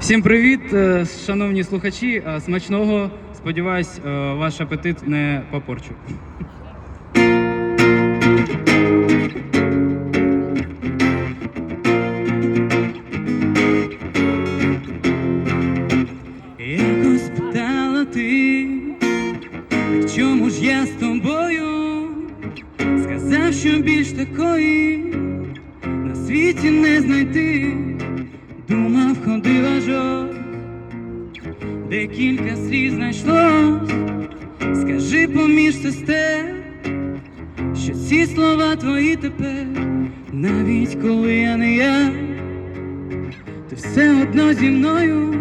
Всім привіт, е, шановні слухачі. Е, Смачного. Сподіваюсь, е, ваш апетит не попорчу. Якось питала ти, в чому ж я з тобою? Сказав, що більш такої на світі не знайти. Думав, ходив ажок, декілька слів знайшлось. Скажи поміж сестер, що ці слова твої тепер, навіть коли я не я, ти все одно зі мною.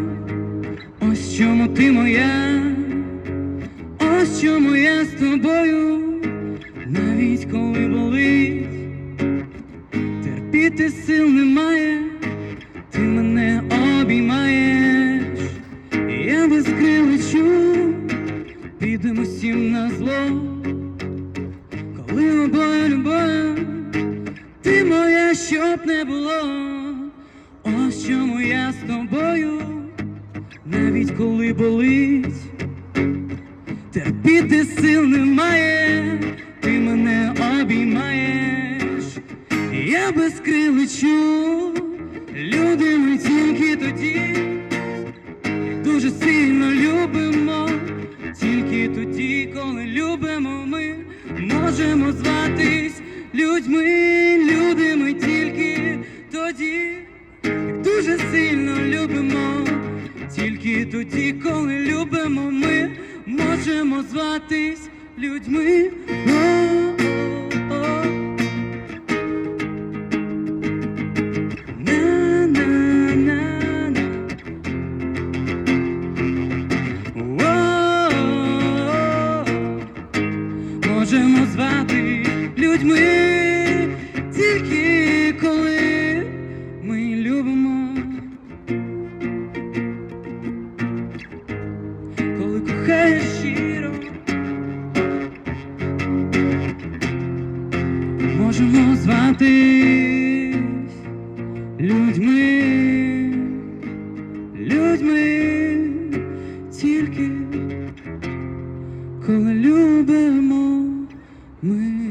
Ось чому ти моя, ось чому я з тобою, навіть коли болить, терпіти сил немає, ти мене обіймаєш, я без крил підемо всім на зло, коли обоє любов, ти моя, щоб не було, ось чому я з тобою навіть коли болить, терпіти сил немає, ти мене обіймаєш, я без крил лечу, люди ми тільки тоді, дуже сильно любимо, тільки тоді, коли любимо ми, можемо зватись людьми, люди тільки тоді, дуже сильно любимо. Тільки тоді, коли любимо ми, можемо зватись людьми. Можемо звати людьми, тільки коли ми любимо. коли кохаєш щиро, можемо зватись людьми, людьми, тільки коли любимо 没